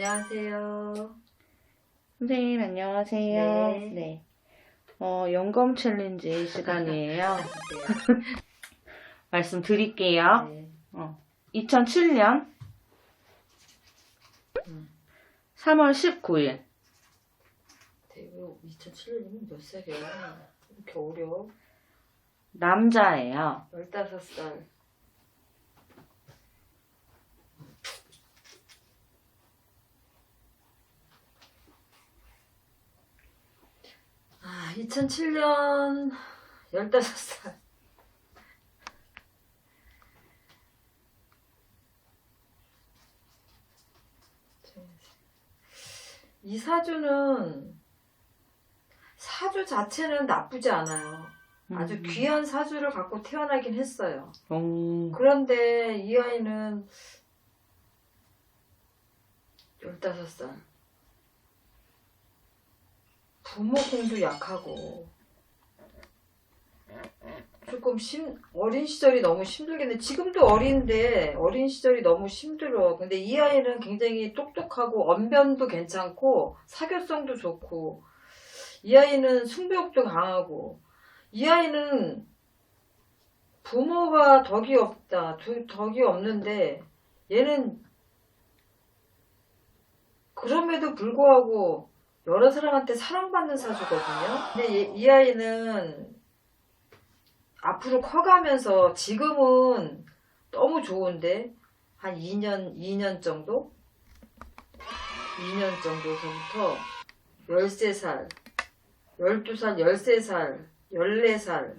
안녕하세요. 선생님 안녕하세요. 네. 네. 어, 연검 챌린지 시간이에요. 말씀드릴게요. 네. 어, 2007년 음. 3월 19일 대구 2007년이면 몇 살이야? 이렇게 어려? 남자예요. 15살. 아, 2007년 15살. 이 사주는 사주 자체는 나쁘지 않아요. 아주 음. 귀한 사주를 갖고 태어나긴 했어요. 오, 그런데 이 아이는 15살. 부모 공도 약하고 조금 심, 어린 시절이 너무 힘들겠네. 지금도 어린데 어린 시절이 너무 힘들어. 근데 이 아이는 굉장히 똑똑하고 언변도 괜찮고 사교성도 좋고 이 아이는 승부욕도 강하고 이 아이는 부모가 덕이 없다. 두, 덕이 없는데 얘는 그럼에도 불구하고 여러 사람한테 사랑받는 사주거든요. 근데 얘- 이 아이는 앞으로 커가면서 지금은 너무 좋은데 한 2년, 2년 정도? 2년 정도서부터 13살, 12살, 13살, 14살,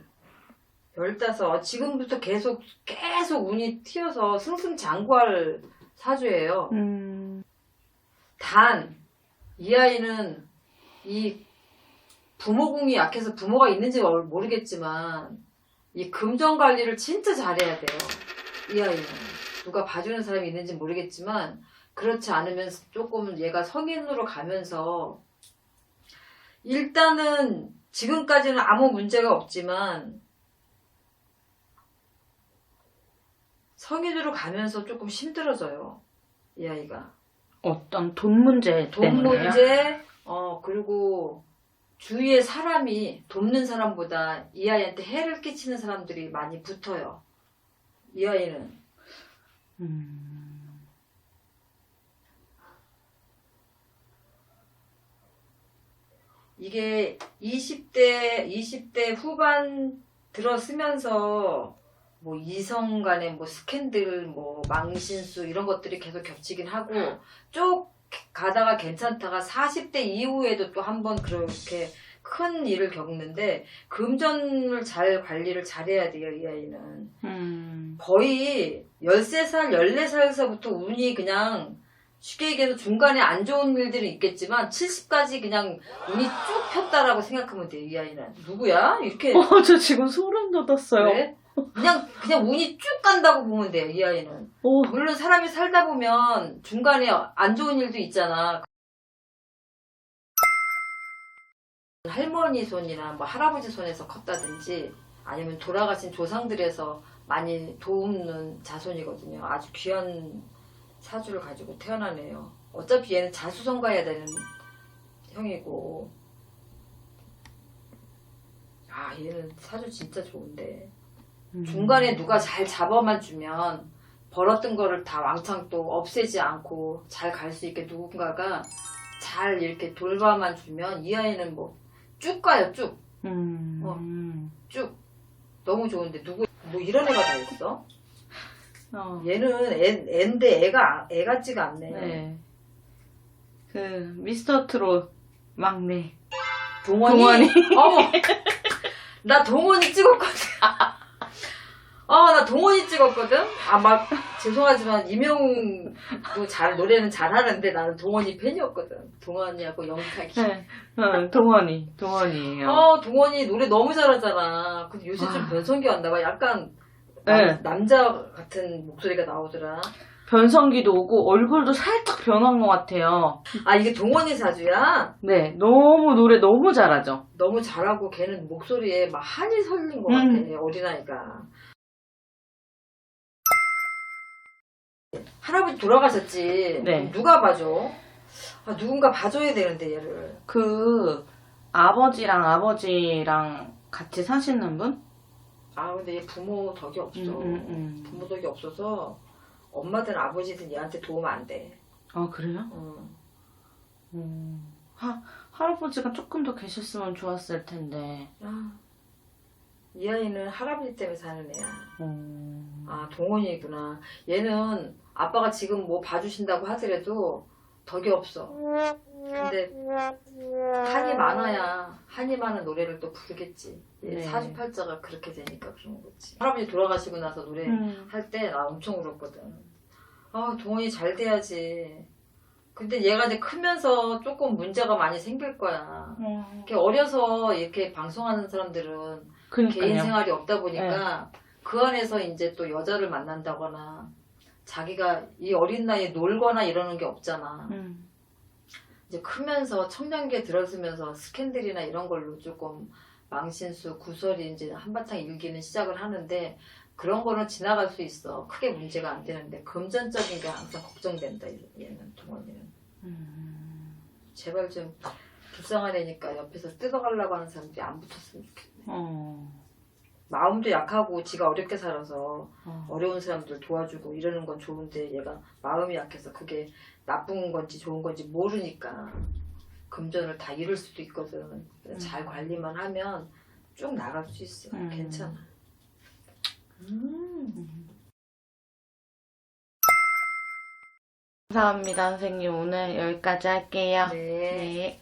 15, 지금부터 계속, 계속 운이 튀어서 승승장구할 사주예요. 음, 단, 이 아이는 이 부모궁이 약해서 부모가 있는지 모르- 모르겠지만, 이 금전 관리를 진짜 잘해야 돼요. 이 아이는. 누가 봐주는 사람이 있는지 모르겠지만, 그렇지 않으면 조금 얘가 성인으로 가면서, 일단은 지금까지는 아무 문제가 없지만, 성인으로 가면서 조금 힘들어져요. 이 아이가. 어떤 돈 문제 돈 때문에요? 문제, 어, 그리고 주위에 사람이 돕는 사람보다 이 아이한테 해를 끼치는 사람들이 많이 붙어요. 이 아이는. 음, 이게 20대, 20대 후반 들어서면서 뭐 이성 간의 뭐 스캔들, 뭐 망신수 이런 것들이 계속 겹치긴 하고 쭉 가다가 괜찮다가 40대 이후에도 또 한 번 그렇게 큰 일을 겪는데 금전을 잘 관리를 잘해야 돼요, 이 아이는. 음, 거의 13살, 14살서부터 운이 그냥 쉽게 얘기해서 중간에 안 좋은 일들은 있겠지만 70까지 그냥 운이 쭉 폈다라고 생각하면 돼요, 이 아이는. 누구야? 이렇게. 어, 저 지금 소름 돋았어요. 왜? 그냥, 그냥 운이 쭉 간다고 보면 돼요, 이 아이는. 오, 물론 사람이 살다 보면 중간에 안 좋은 일도 있잖아. 할머니 손이나 뭐 할아버지 손에서 컸다든지 아니면 돌아가신 조상들에서 많이 도움는 자손이거든요. 아주 귀한 사주를 가지고 태어나네요. 어차피 얘는 자수성가해야 되는 형이고. 아, 얘는 사주 진짜 좋은데. 음. 중간에 누가 잘 잡아만 주면 벌었던 거를 다 왕창 또 없애지 않고 잘 갈 수 있게 누군가가 잘 이렇게 돌봐만 주면 이 아이는 뭐 쭉 가요 쭉 음, 어. 쭉. 너무 좋은데 누구 뭐 이런 애가 다 있어? 어, 얘는 애, 애인데 애가 애 같지가 않네. 네. 그, 미스터 트롯 막내. 동원이? 동원이. 어머. 나 동원이 찍었거든. 어, 나 동원이 찍었거든? 아, 막, 죄송하지만, 이명도 잘, 노래는 잘하는데 나는 동원이 팬이었거든. 동원이하고 영탁이. 네, 어, 동원이, 동원이에요. 어, 동원이 노래 너무 잘하잖아. 근데 요새 좀 아. 변성기 왔나 봐. 약간, 남, 네. 남자 같은 목소리가 나오더라. 변성기도 오고 얼굴도 살짝 변한 것 같아요. 아, 이게 동원이 사주야? 네, 너무 노래 너무 잘하죠. 너무 잘하고 걔는 목소리에 막 한이 설린 것 음. 같아, 어린아이가. 할아버지 돌아가셨지. 네. 누가 봐줘? 아, 누군가 봐줘야 되는데 얘를. 그 아버지랑 아버지랑 같이 사시는 분? 아 근데 얘 부모 덕이 없어. 음, 음, 음. 부모 덕이 없어서 엄마든 아버지든 얘한테 도움 안 돼. 아 그래요? 어. 음. 하 할아버지가 조금 더 계셨으면 좋았을 텐데. 아, 이 아이는 할아버지 때문에 사는 애야. 음. 아 동원이구나. 얘는 아빠가 지금 뭐 봐주신다고 하더라도 덕이 없어. 근데 한이 많아야 한이 많은 노래를 또 부르겠지. 얘 네. 사주팔자가 그렇게 되니까 그런 거지. 할아버지 돌아가시고 나서 노래 음. 할때 나 엄청 울었거든. 아, 동원이 잘 돼야지. 근데 얘가 이제 크면서 조금 문제가 많이 생길 거야. 음. 이렇게 어려서 이렇게 방송하는 사람들은 개인 그러니까요. 생활이 없다 보니까 그 안에서 이제 또 여자를 만난다거나 자기가 이 어린 나이에 놀거나 이러는 게 없잖아. 음. 이제 크면서 청량기에 들어서면서 스캔들이나 이런 걸로 조금 망신수, 구설이 이제 한바탕 일기는 시작을 하는데 그런 거는 지나갈 수 있어. 크게 문제가 안 되는데 금전적인 게 항상 걱정된다. 얘는 동원이는. 음. 제발 좀 불쌍한 애니까 옆에서 뜯어가려고 하는 사람들이 안 붙었으면 좋겠네. 어. 마음도 약하고 지가 어렵게 살아서 어. 어려운 사람들 도와주고 이러는 건 좋은데 얘가 마음이 약해서 그게 나쁜 건지 좋은 건지 모르니까 금전을 다 잃을 수도 있거든. 잘 관리만 하면 쭉 나갈 수 있어. 음. 괜찮아. 음. 감사합니다, 선생님. 오늘 여기까지 할게요. 네. 네.